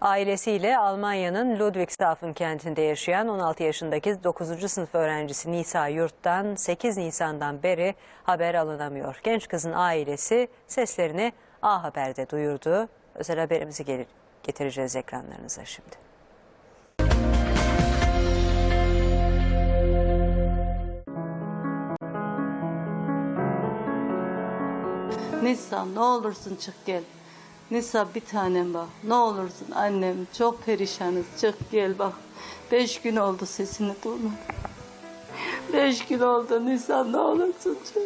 Ailesiyle Almanya'nın Ludwigshafen kentinde yaşayan 16 yaşındaki 9. sınıf öğrencisi Nisa Yurt'tan 8 Nisan'dan beri haber alınamıyor. Genç kızın ailesi seslerini A Haber'de duyurdu. Özel haberimizi gelir, getireceğiz ekranlarınıza şimdi. Nisa ne olursun çık gel. Nisa bir tanem bak. Ne olursun annem çok perişanız çık gel bak. Beş gün oldu sesini duymadım. Beş gün oldu Nisa ne olursun çık.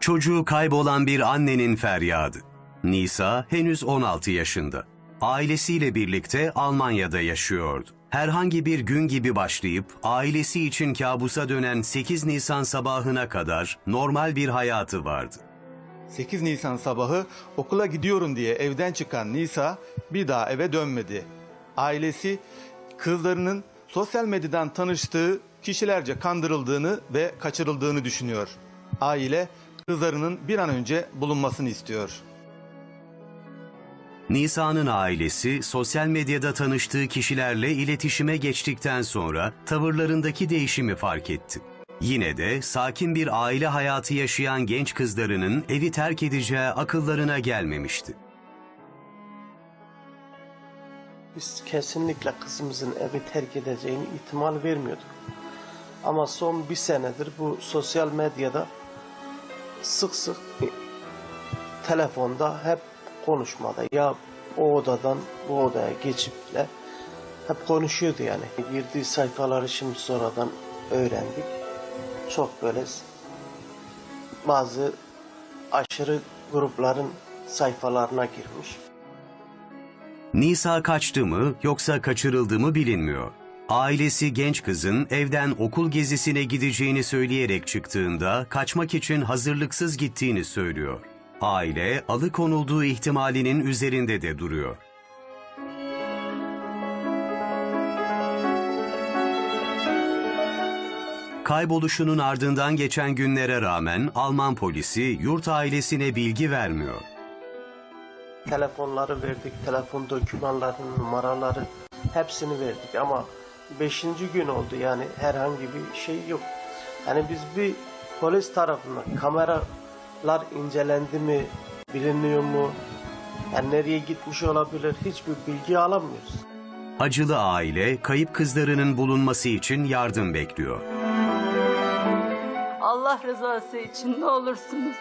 Çocuğu kaybolan bir annenin feryadı. Nisa henüz 16 yaşında. Ailesiyle birlikte Almanya'da yaşıyordu. Herhangi bir gün gibi başlayıp ailesi için kabusa dönen 8 Nisan sabahına kadar normal bir hayatı vardı. 8 Nisan sabahı okula gidiyorum diye evden çıkan Nisa bir daha eve dönmedi. Ailesi kızlarının sosyal medyadan tanıştığı kişilerce kandırıldığını ve kaçırıldığını düşünüyor. Aile kızlarının bir an önce bulunmasını istiyor. Nisa'nın ailesi sosyal medyada tanıştığı kişilerle iletişime geçtikten sonra tavırlarındaki değişimi fark etti. Yine de sakin bir aile hayatı yaşayan genç kızlarının evi terk edeceği akıllarına gelmemişti. Biz kesinlikle kızımızın evi terk edeceğini ihtimal vermiyorduk. Ama son bir senedir bu sosyal medyada sık sık telefonda hep konuşmada ya o odadan bu odaya geçip de hep konuşuyordu yani. Girdiği sayfaları şimdi sonradan öğrendik. Çok böyle bazı aşırı grupların sayfalarına girmiş. Nisa kaçtı mı yoksa kaçırıldı mı bilinmiyor. Ailesi genç kızın evden okul gezisine gideceğini söyleyerek çıktığında kaçmak için hazırlıksız gittiğini söylüyor. Aile alıkonulduğu ihtimalinin üzerinde de duruyor. Kayboluşunun ardından geçen günlere rağmen Alman polisi yurt ailesine bilgi vermiyor. telefonları verdik, telefon dokümanlarının numaraları hepsini verdik ama beşinci gün oldu yani herhangi bir şey yok. Yani biz bir polis tarafından kameralar incelendi mi, biliniyor mu, yani nereye gitmiş olabilir hiçbir bilgi alamıyoruz. Acılı aile kayıp kızlarının bulunması için yardım bekliyor. Allah rızası için ne olursunuz.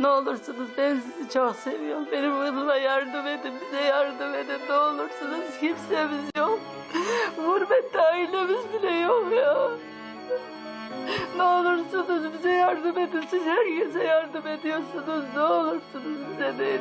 Ne olursunuz ben sizi çok seviyorum. Benim kızıma yardım edin, bize yardım edin. Ne olursunuz kimsemiz yok. Gurbette ailemiz bile yok ya. Ne olursunuz bize yardım edin. Siz herkese yardım ediyorsunuz. Ne olursunuz bize de.